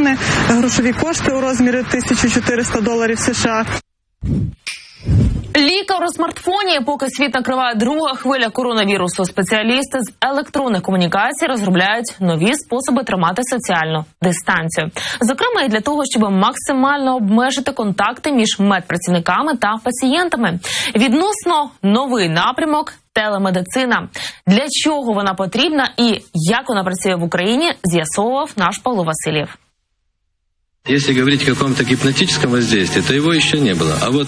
смартфони, грошові кошти у розмірі 1400 доларів США. Лікар у смартфоні, поки світ накриває друга хвиля коронавірусу. Спеціалісти з електронних комунікацій розробляють нові способи тримати соціальну дистанцію. Зокрема, і для того, щоб максимально обмежити контакти між медпрацівниками та пацієнтами. Відносно новий напрямок. Телемедицина для чого вона потрібна і як вона працює в Україні, з'ясовував наш Павло Васильєв. Если говорить о каком-то гипнотическом воздействии, то его еще не было. А вот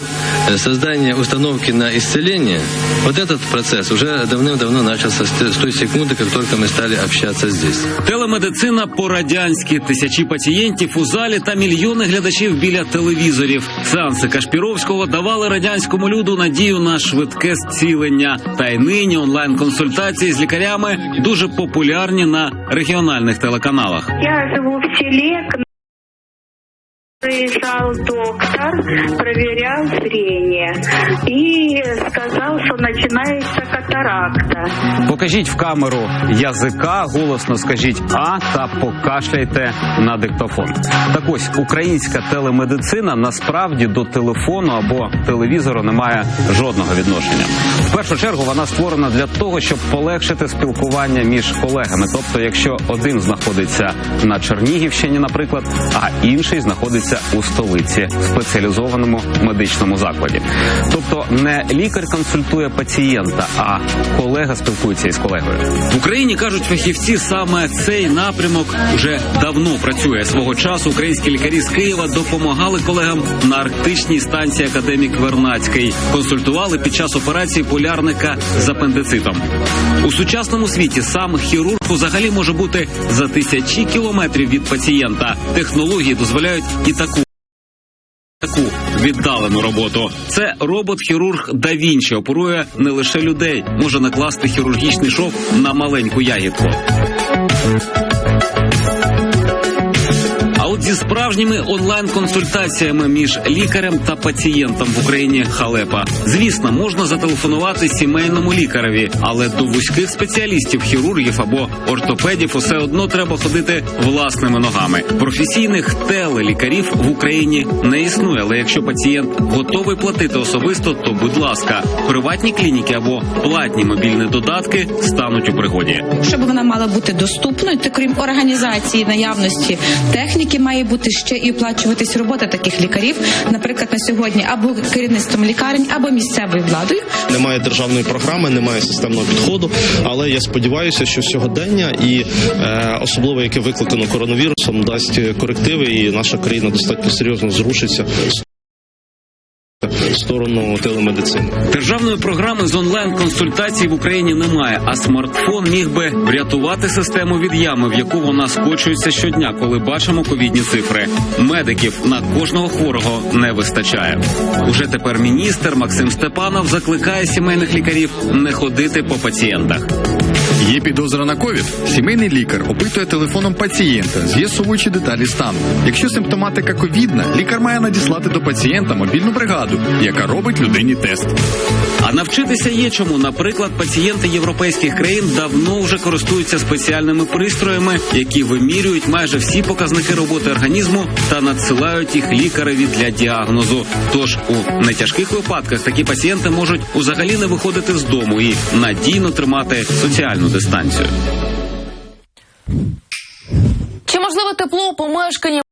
э, создание установки на исцеление, вот этот процесс уже давным-давно начался с те- с той секунды, как только мы стали общаться здесь. Телемедицина по-радянськи, тисячі пацієнтів у залі та мільйони глядачів біля телевізорів. Сеанси Кашпіровського давали радянському люду надію на швидке зцілення. Та й нині онлайн-консультації з лікарями дуже популярні на регіональних телеканалах. Я живу в селе, к нам приезжал доктор, проверял зрение и сказал, что начинается катаракта. Покажіть в камеру язика, голосно скажіть а та покашляйте на диктофон. Так ось українська телемедицина насправді до телефону або телевізору не має жодного відношення. В першу чергу вона створена для того, щоб полегшити спілкування між колегами. Тобто, якщо один знаходиться на Чернігівщині, наприклад, а інший знаходиться у столиці спеціалізованому медичному закладі. Тобто не лікар консультує пацієнта, а колега спілкується із колегою. В Україні кажуть фахівці, саме цей напрямок вже давно працює. Свого часу українські лікарі з Києва допомагали колегам на арктичній станції академік Вернацький. Консультували під час операції полярника з апендицитом. У сучасному світі сам хірург взагалі може бути за тисячі кілометрів від пацієнта. Технології дозволяють і таку таку віддалену роботу. Це робот-хірург Да Вінчі оперує не лише людей, може накласти хірургічний шов на маленьку ягідку. Зі справжніми онлайн-консультаціями між лікарем та пацієнтом в Україні халепа. Звісно, можна зателефонувати сімейному лікареві, але до вузьких спеціалістів, хірургів або ортопедів усе одно треба ходити власними ногами. Професійних телелікарів в Україні не існує. Але якщо пацієнт готовий платити особисто, то будь ласка, приватні клініки або платні мобільні додатки стануть у пригоді. Щоб вона мала бути доступною, то крім організації наявності техніки, має бути ще і оплачуватись робота таких лікарів, наприклад, на сьогодні або керівництвом лікарень, або місцевою владою. Немає державної програми, немає системного підходу. Але я сподіваюся, що сьогодення і е, особливо яке викликано коронавірусом, дасть корективи, і наша країна достатньо серйозно зрушиться сторону телемедицини. Державної програми з онлайн-консультацій в Україні немає, а смартфон міг би врятувати систему від ями, в яку вона скочується щодня, коли бачимо ковідні цифри. Медиків на кожного хворого не вистачає. Уже тепер міністр Максим Степанов закликає сімейних лікарів не ходити по пацієнтах. Є підозра на ковід. Сімейний лікар опитує телефоном пацієнта, з'ясовуючи деталі стану. Якщо симптоматика ковідна, лікар має надіслати до пацієнта мобільну бригаду, яка робить людині тест. А навчитися є чому. Наприклад, пацієнти європейських країн давно вже користуються спеціальними пристроями, які вимірюють майже всі показники роботи організму та надсилають їх лікареві для діагнозу. Тож у нетяжких випадках такі пацієнти можуть узагалі не виходити з дому і надійно тримати соціальну дистанцію. Чи можливо тепло у помешканні